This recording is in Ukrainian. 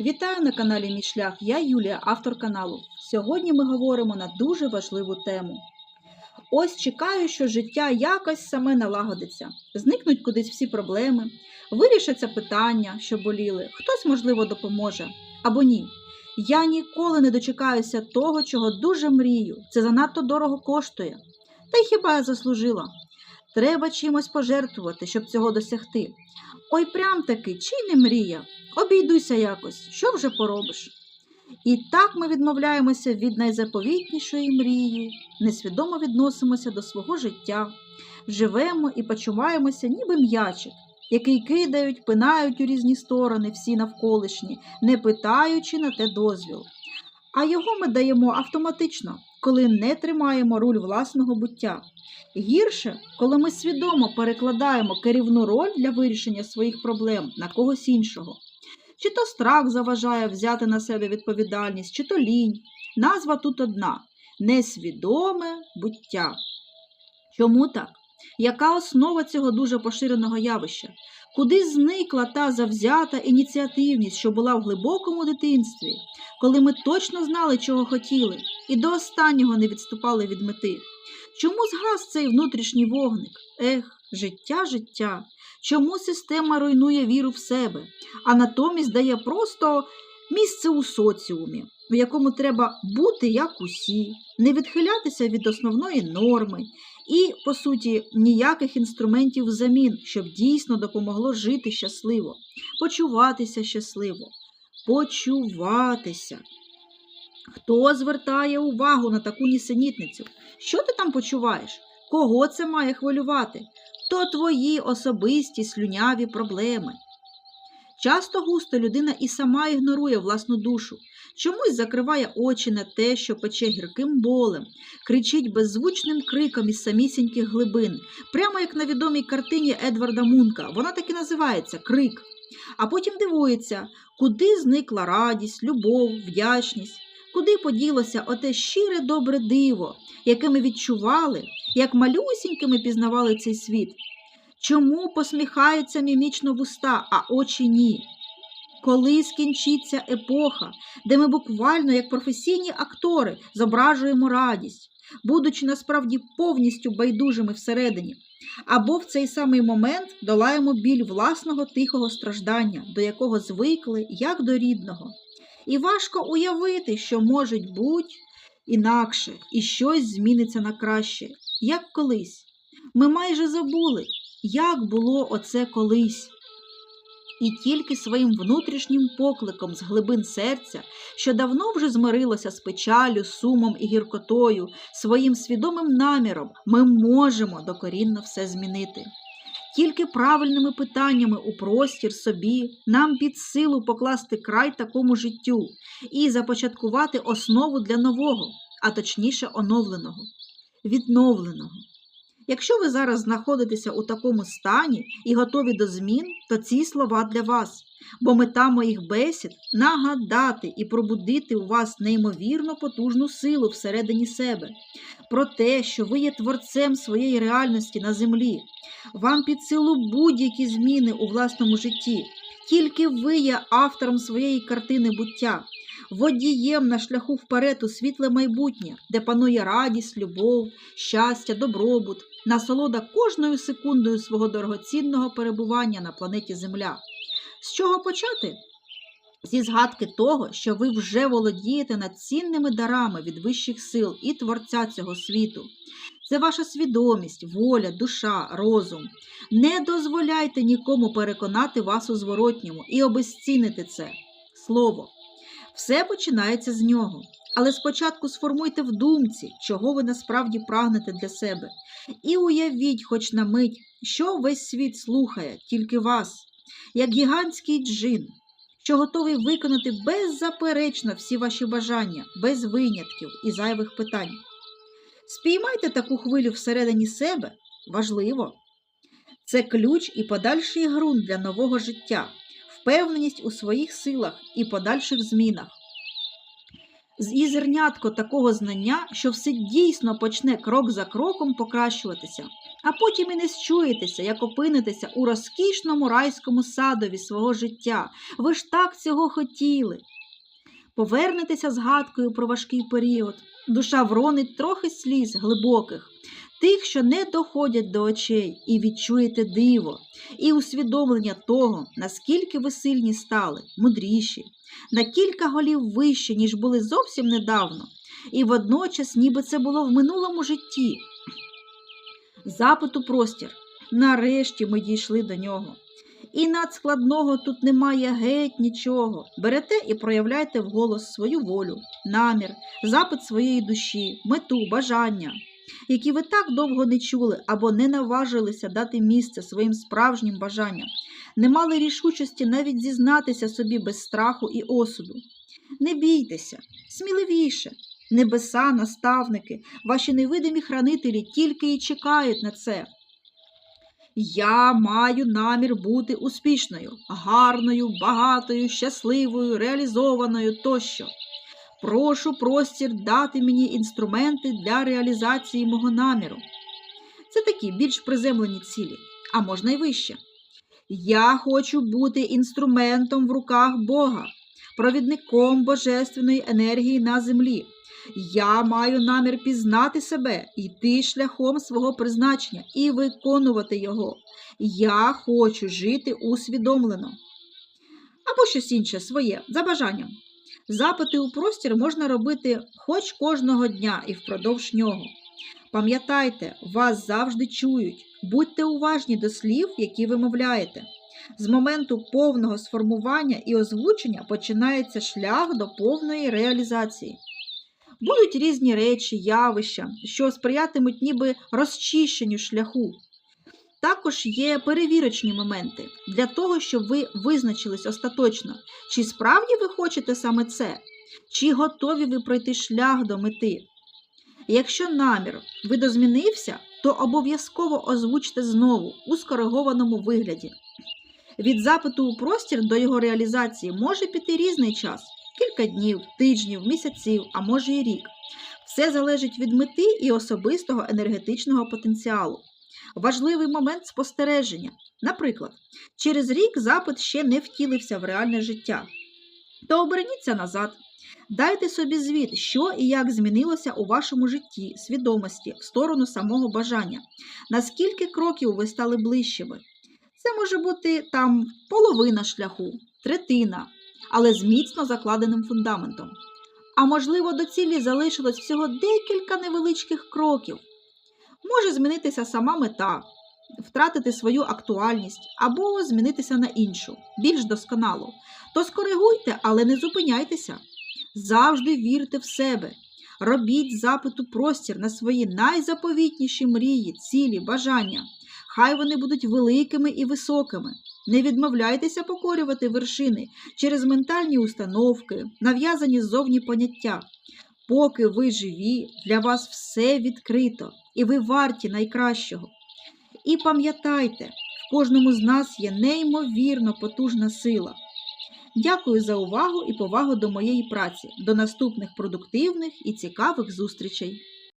Вітаю на каналі Мій шлях. Я Юлія, автор каналу. Сьогодні ми говоримо на дуже важливу тему. Ось чекаю, що життя якось саме налагодиться, зникнуть кудись всі проблеми, вирішаться питання, що боліли, хтось, можливо, допоможе або ні. Я ніколи не дочекаюся того, чого дуже мрію. Це занадто дорого коштує. Та й хіба я заслужила? Треба чимось пожертвувати, щоб цього досягти. Ой, прям таки, чи не мрія? Обійдуся якось, що вже поробиш? І так ми відмовляємося від найзаповітнішої мрії, несвідомо відносимося до свого життя, живемо і почуваємося ніби м'ячик, який кидають, пинають у різні сторони всі навколишні, не питаючи на те дозвіл. А його ми даємо автоматично, коли не тримаємо руль власного буття. Гірше, коли ми свідомо перекладаємо керівну роль для вирішення своїх проблем на когось іншого. Чи то страх заважає взяти на себе відповідальність, чи то лінь. Назва тут одна несвідоме буття. Чому так? Яка основа цього дуже поширеного явища? Куди зникла та завзята ініціативність, що була в глибокому дитинстві, коли ми точно знали, чого хотіли, і до останнього не відступали від мети? Чому згас цей внутрішній вогник? Ех, життя, життя. Чому система руйнує віру в себе, а натомість дає просто місце у соціумі, в якому треба бути як усі, не відхилятися від основної норми і, по суті, ніяких інструментів взамін, щоб дійсно допомогло жити щасливо, почуватися щасливо, почуватися. Хто звертає увагу на таку нісенітницю? Що ти там почуваєш? Кого це має хвилювати? То твої особисті слюняві проблеми. Часто густо людина і сама ігнорує власну душу, чомусь закриває очі на те, що пече гірким болем, кричить беззвучним криком із самісіньких глибин, прямо як на відомій картині Едварда Мунка. Вона так і називається Крик. А потім дивується, куди зникла радість, любов, вдячність, куди поділося оте щире добре диво, яке ми відчували, як малюсінькими пізнавали цей світ. Чому посміхаються мімічно вуста, а очі ні? Коли скінчиться епоха, де ми буквально, як професійні актори, зображуємо радість, будучи насправді повністю байдужими всередині, або в цей самий момент долаємо біль власного тихого страждання, до якого звикли, як до рідного. І важко уявити, що може бути інакше, і щось зміниться на краще, як колись. Ми майже забули, як було оце колись. І тільки своїм внутрішнім покликом з глибин серця, що давно вже змирилося з печалю, сумом і гіркотою, своїм свідомим наміром ми можемо докорінно все змінити. Тільки правильними питаннями у простір собі нам під силу покласти край такому життю і започаткувати основу для нового, а точніше оновленого, відновленого. Якщо ви зараз знаходитеся у такому стані і готові до змін, то ці слова для вас, бо мета моїх бесід нагадати і пробудити у вас неймовірно потужну силу всередині себе, про те, що ви є творцем своєї реальності на землі, вам під силу будь-які зміни у власному житті, тільки ви є автором своєї картини буття. Водієм на шляху вперед у світле майбутнє, де панує радість, любов, щастя, добробут, насолода кожною секундою свого дорогоцінного перебування на планеті Земля. З чого почати? Зі згадки того, що ви вже володієте над цінними дарами від вищих сил і Творця цього світу. Це ваша свідомість, воля, душа, розум. Не дозволяйте нікому переконати вас у зворотньому і обезцінити це слово. Все починається з нього. Але спочатку сформуйте в думці, чого ви насправді прагнете для себе, і уявіть, хоч на мить, що весь світ слухає, тільки вас, як гігантський джин, що готовий виконати беззаперечно всі ваші бажання, без винятків і зайвих питань. Спіймайте таку хвилю всередині себе важливо. Це ключ і подальший ґрунт для нового життя, впевненість у своїх силах і подальших змінах. З ізернятко такого знання, що все дійсно почне крок за кроком покращуватися, а потім і не счуєтеся, як опинитеся у розкішному райському садові свого життя. Ви ж так цього хотіли. Повернетеся згадкою про важкий період. Душа вронить трохи сліз глибоких, тих, що не доходять до очей, і відчуєте диво, і усвідомлення того, наскільки ви сильні стали, мудріші, на кілька голів вище, ніж були зовсім недавно, і водночас, ніби це було в минулому житті. Запит у простір. Нарешті ми дійшли до нього. І надскладного тут немає геть нічого. Берете і проявляйте вголос свою волю, намір, запит своєї душі, мету, бажання, які ви так довго не чули або не наважилися дати місце своїм справжнім бажанням, не мали рішучості навіть зізнатися собі без страху і осуду. Не бійтеся, сміливіше. Небеса, наставники, ваші невидимі хранителі тільки і чекають на це. Я маю намір бути успішною, гарною, багатою, щасливою, реалізованою тощо. Прошу простір дати мені інструменти для реалізації мого наміру. Це такі більш приземлені цілі, а можна й вище. Я хочу бути інструментом в руках Бога, провідником божественної енергії на землі. Я маю намір пізнати себе, йти шляхом свого призначення і виконувати його. Я хочу жити усвідомлено. Або щось інше своє, за бажанням. Запити у простір можна робити хоч кожного дня і впродовж нього. Пам'ятайте, вас завжди чують, будьте уважні до слів, які вимовляєте. З моменту повного сформування і озвучення починається шлях до повної реалізації. Будуть різні речі, явища, що сприятимуть ніби розчищенню шляху. Також є перевірочні моменти для того, щоб ви визначились остаточно, чи справді ви хочете саме це, чи готові ви пройти шлях до мети. Якщо намір видозмінився, то обов'язково озвучте знову у скоригованому вигляді. Від запиту у простір до його реалізації може піти різний час кілька днів, тижнів, місяців, а може і рік. Все залежить від мети і особистого енергетичного потенціалу. Важливий момент спостереження. Наприклад, через рік запит ще не втілився в реальне життя. То оберніться назад. Дайте собі звіт, що і як змінилося у вашому житті, свідомості в сторону самого бажання, наскільки кроків ви стали ближчими. Це може бути там половина шляху, третина, але з міцно закладеним фундаментом. А можливо, до цілі залишилось всього декілька невеличких кроків. Може змінитися сама мета, втратити свою актуальність або змінитися на іншу, більш досконалу. То скоригуйте, але не зупиняйтеся. Завжди вірте в себе. Робіть запиту простір на свої найзаповітніші мрії, цілі, бажання. Хай вони будуть великими і високими. Не відмовляйтеся покорювати вершини через ментальні установки, нав'язані ззовні поняття. Поки ви живі, для вас все відкрито, і ви варті найкращого. І пам'ятайте, в кожному з нас є неймовірно потужна сила. Дякую за увагу і повагу до моєї праці. До наступних продуктивних і цікавих зустрічей!